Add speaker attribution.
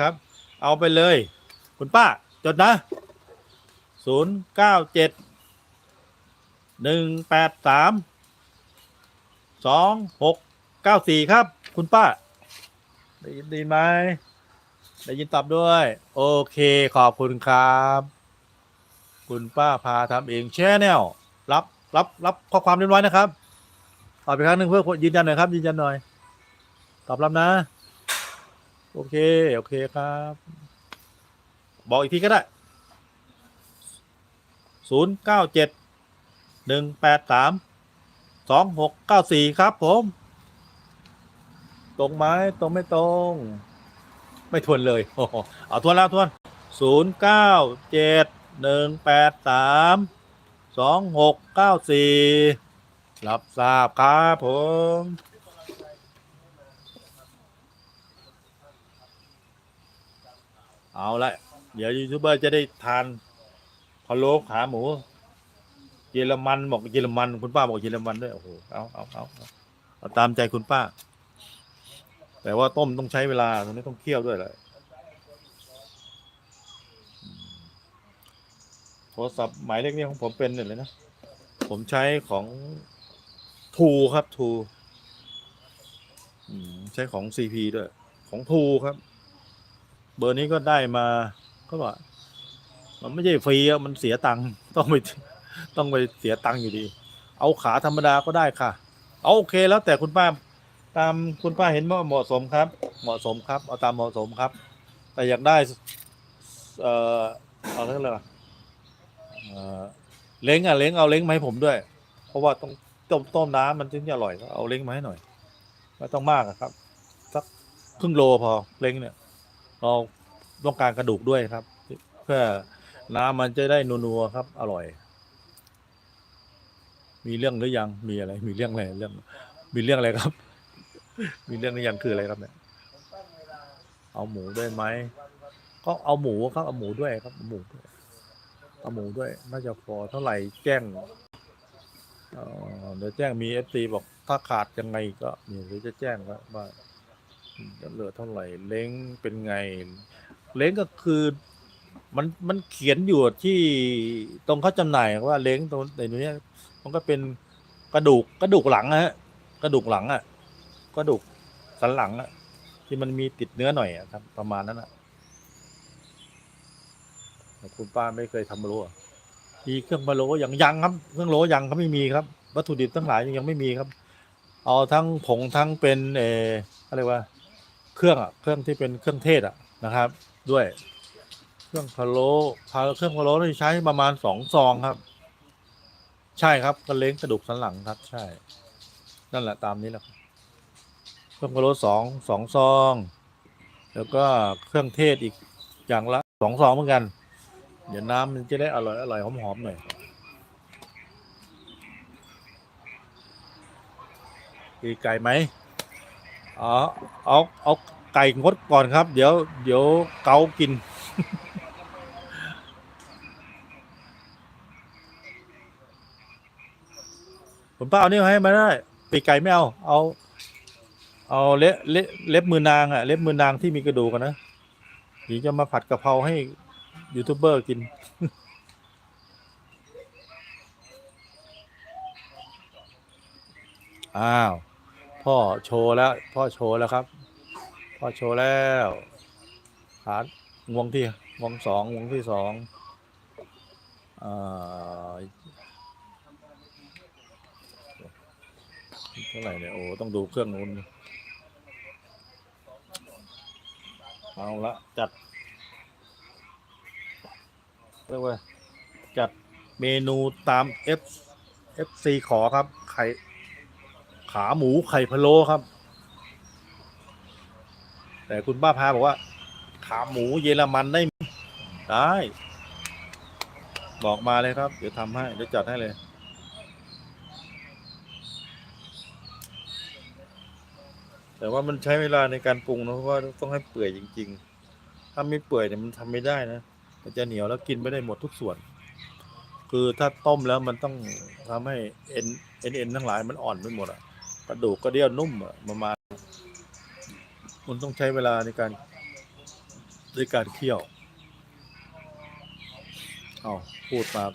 Speaker 1: ครับ เอาไปเลย คุณป้า จดนะศูนย์เก้าเจ็ดหนึ่งแปดสามสองหกเก้าสี่ครับ คุณป้า ได้ยินดีไหมได้ยินตอบด้วย โอเคขอบคุณครับ คุณป้าพาทำเองแชแนลรับรับรับข้อความเรียบร้อยนะครับตอบอีกครั้งหนึ่งเพื่อยืนยันหน่อยครับยืนยันหน่อย ตอบรับนะ โอเค โอเคครับ บอกอีกทีก็ได้ศูนย์เก้าเจ็ดหนึ่งแปดสามสองหกเก้าสี่ครับผม ตรงไหมตรงไม่ตรง ไม่ทวนเลยโอ้โหเอาทวนแล้วทวนศูนย์เก้าเจ็ดหนึ่งแปดสามสองหกเก้าสี่รับทราบครับผม เอาละเดี๋ยวยูทูบเบอร์จะได้ทานพะโล้ขาหมู เยอรมันบอกเยอรมันคุณป้าบอกเยอรมันด้วยโอ้โหเอาเอาเอาเอาตามใจคุณป้า แต่ว่าต้มต้องใช้เวลาตรงนี้ต้องเคี่ยวด้วยเลยโทรศัพท์หมายเลขนี้ของผมเป็นเนี่ยเลยนะ ผมใช้ของทูครับทูใช้ของซีพีด้วย ของทูครับ เบอร์นี้ก็ได้มาก็ว่ามันไม่ใช่ฟรีอะมันเสียตังค์ต้องไปต้องไปเสียตังค์อยู่ดี เอาขาธรรมดาก็ได้ค่ะ เอาโอเคแล้วแต่คุณป้าตามคุณป้าเห็นว่าเหมาะสมครับ เหมาะสมครับ เอาตามเหมาะสมครับ แต่อยากได้ เอ่อเอาเรื่องอะไรวะเออเล้งอะเล้งเอาเล้งมาให้ผมด้วย เพราะว่าต้องต้มต้มน้ำมันถึงจะอร่อยก็เอาเล้งมาให้หน่อยไม่ต้องมากครับสักครึ่งโลพอเล้งเนี่ย เราต้องการกระดูกด้วยครับ เพื่อน้ำมันจะได้นัวๆครับ อร่อย มีเรื่องหรือยังมีอะไร มีเรื่องอะไรเรื่อง มีเรื่องอะไรครับ มีเรื่องหรือยังคืออะไรครับเนี่ยเอาหมูด้วยไหมก็เอาหมูครับเอาหมูด้วยครับเอาหมูด้วยเอาหมูด้วย น่าจะพอเท่าไหร่แจ้งเดี๋ยวแจ้งมีเอฟซีบอกถ้าขาดยังไงก็เดี๋ยวจะแจ้งว่า จะเหลือเท่าไหร่ เล้งเป็นไง เล้งก็คือ มันมันเขียนอยู่ที่ตรงเขาจำหน่ายว่าเล้งตรงในนี้มันก็เป็นกระดูกกระดูกหลังอะฮะกระดูกหลังอะกระดูกสันหลังอะที่มันมีติดเนื้อหน่อยอครับ ประมาณนั้นอะคุณป้าไม่เคยทำโล้อะมีเครื่องพะโล้ยังยังครับ เครื่องโลยังเขาไม่มีครับ วัตถุดิบทั้งหลายยังไม่มีครับ เอาทั้งผงทั้งเป็นเอออะไรว่า เครื่องอะเครื่องที่เป็นเครื่องเทศอะนะครับ ด้วย เครื่องพะโล้พาเครื่องพะโล้นี่ใช้ประมาณสองซองครับ ใช่ครับกระเล้งกระดูกสันหลังครับ ใช่ นั่นแหละตามนี้แหละครับเครื่องพะโล้สองสองซอง แล้วก็เครื่องเทศอีกอย่างละสองซองเหมือนกัน เดี๋ยวน้ำมันจะได้อร่อยอร่อยหอมๆหน่อยมีไก่ไหม อ๋อเอาเอาไก่งดก่อนครับ เดี๋ยว เดี๋ยวเกากิน ผมป้าเอานี่ให้มาได้ปีกไก่ไม่เอา เอาเอาเล็บเล็บเล็บมือนางอะเล็บมือนางที่มีกระดูกอะนะเดี๋ยวจะมาผัดกะเพราให้ยูทูบเบอร์กิน อ้าว พ่อโชว์แล้ว พ่อโชว์แล้วครับ พ่อโชว์แล้วขาวงที่วงสองวงที่สองอ่าเท่าไหร่เนี่ยโอ้ต้องดูเครื่องนู้นเอาละจัดเรียกว่าจัดเมนูตาม F FC ขอครับไข่ ขาหมูไข่พะโล้ครับ แต่คุณป้าพาบอกว่า ขาหมูเยอรมันได้ไหมได้ บอกมาเลยครับ เดี๋ยวทำให้ เดี๋ยวจัดให้เลย แต่ว่ามันใช้เวลาในการปรุงนะเพราะว่าต้องให้เปื่อยจริง ๆ ถ้าไม่เปื่อยเนี่ยมันทำไม่ได้นะมันจะเหนียวแล้วกินไม่ได้หมดทุกส่วน คือถ้าต้มแล้วมันต้องทำให้เอ็นเอ็นเอ็นทั้งหลายมันอ่อนไปหมดอะ กระดูกกระเดี่ยวนุ่มอะประมาณมันต้องใช้เวลาในการในการเคี่ยว เอาพูดมา